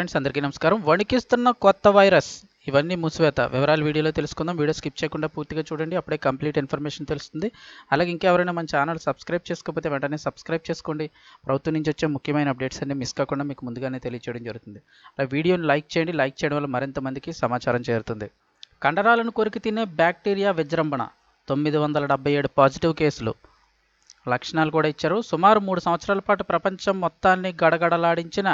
Friends అందరికీ నమస్కారం. వణికిస్తున్న కొత్త వైరస్ ఇవన్నీ మూసివేత. వివరాలు వీడియోలో తెలుసుకుందాం. వీడియో స్కిప్ చేయకుండా పూర్తిగా చూడండి. అప్పుడే కంప్లీట్ ఇన్ఫర్మేషన్ తెలుస్తుంది. అలాగే ఇంకెవరైనా మన ఛానల్ సబ్స్క్రైబ్ చేసుకోకపోతే వెంటనే సబ్స్క్రైబ్ చేసుకోండి. ప్రభుత్వం నుంచి వచ్చే ముఖ్యమైన అప్డేట్స్ అన్ని మిస్ కాకుండా మీకు ముందుగానే తెలియచేయడం జరుగుతుంది. అలా వీడియోని లైక్ చేయండి. లైక్ చేయడం వల్ల మరింత మందికి సమాచారం చేరుతుంది. కండరాలను కొరికి తినే బ్యాక్టీరియా విజృంభణ. తొమ్మిది వందల డెబ్బై ఏడు పాజిటివ్ కేసులు. లక్షణాలు కూడా ఇచ్చారు. సుమారు మూడు సంవత్సరాల పాటు ప్రపంచం మొత్తాన్ని గడగడలాడించిన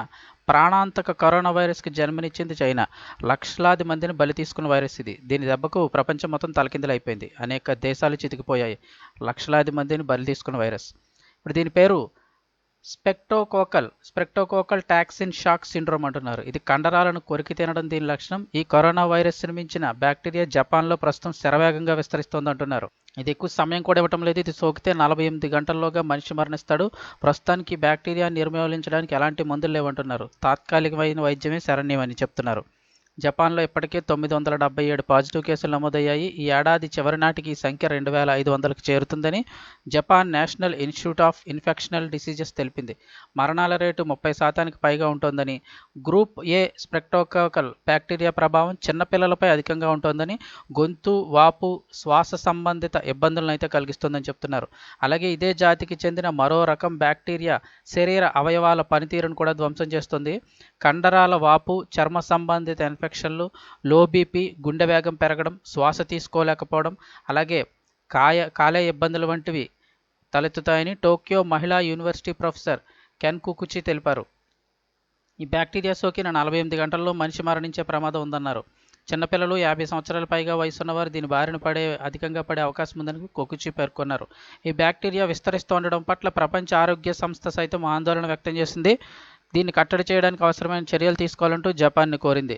ప్రాణాంతక కరోనా వైరస్కి జన్మనిచ్చింది చైనా. లక్షలాది మందిని బలి తీసుకున్న వైరస్ ఇది. దీని దెబ్బకు ప్రపంచం మొత్తం తలకిందులైపోయింది. అనేక దేశాలు చితికిపోయాయి. లక్షలాది మందిని బలి తీసుకున్న వైరస్. ఇప్పుడు దీని పేరు streptococcal streptococcal toxin shock syndrome అంటున్నారు. ఇది కండరాలను కొరికి తినడం దీని లక్షణం. ఈ కరోనా వైరస్ నిర్మించిన బ్యాక్టీరియా జపాన్లో ప్రస్తుతం శరవేగంగా విస్తరిస్తోంది అంటున్నారు. ఇది ఎక్కువ సమయం కూడా ఇవ్వటం లేదు. ఇది సోకితే నలభై ఎనిమిది గంటల్లోగా మనిషి మరణిస్తాడు. ప్రస్తుతానికి బ్యాక్టీరియా నిర్మూలించడానికి ఎలాంటి మందులు లేవంటున్నారు. తాత్కాలికమైన వైద్యమే శరణ్యమని చెప్తున్నారు. జపాన్లో ఇప్పటికే తొమ్మిది వందల డెబ్బై ఏడు పాజిటివ్ కేసులు నమోదయ్యాయి. ఈ ఏడాది చివరి నాటికి ఈ సంఖ్య రెండు వేల ఐదు వందలకు చేరుతుందని Japan National Institute of infectional diseases తెలిపింది. మరణాల రేటు ముప్పై శాతానికి పైగా ఉంటోందని గ్రూప్ ఏ స్ప్రెక్టోకల్ బ్యాక్టీరియా ప్రభావం చిన్నపిల్లలపై అధికంగా ఉంటోందని గొంతు వాపు శ్వాస సంబంధిత ఇబ్బందులను అయితే కలిగిస్తుందని చెప్తున్నారు. అలాగే ఇదే జాతికి చెందిన మరో రకం బ్యాక్టీరియా శరీర అవయవాల పనితీరును కూడా ధ్వంసం చేస్తుంది. కండరాల వాపు చర్మ సంబంధిత ఇన్ఫెక్షన్లు లో బీపీ గుండె వేగం పెరగడం శ్వాస తీసుకోలేకపోవడం అలాగే కాయ కాలే ఇబ్బందులు వంటివి తలెత్తుతాయని టోక్యో మహిళా యూనివర్సిటీ ప్రొఫెసర్ కెన్ కుకుచి తెలిపారు. ఈ బ్యాక్టీరియా సోకిన నలభై ఎనిమిది గంటల్లో మనిషి మరణించే ప్రమాదం ఉందన్నారు. చిన్నపిల్లలు యాభై సంవత్సరాల పైగా వయసున్నవారు దీని బారిన పడే అధికంగా పడే అవకాశం ఉందని కొకుచి పేర్కొన్నారు. ఈ బ్యాక్టీరియా విస్తరిస్తూ ఉండడం పట్ల ప్రపంచ ఆరోగ్య సంస్థ సైతం ఆందోళన వ్యక్తం చేసింది. దీన్ని కట్టడి చేయడానికి అవసరమైన చర్యలు తీసుకోవాలంటూ జపాన్ని కోరింది.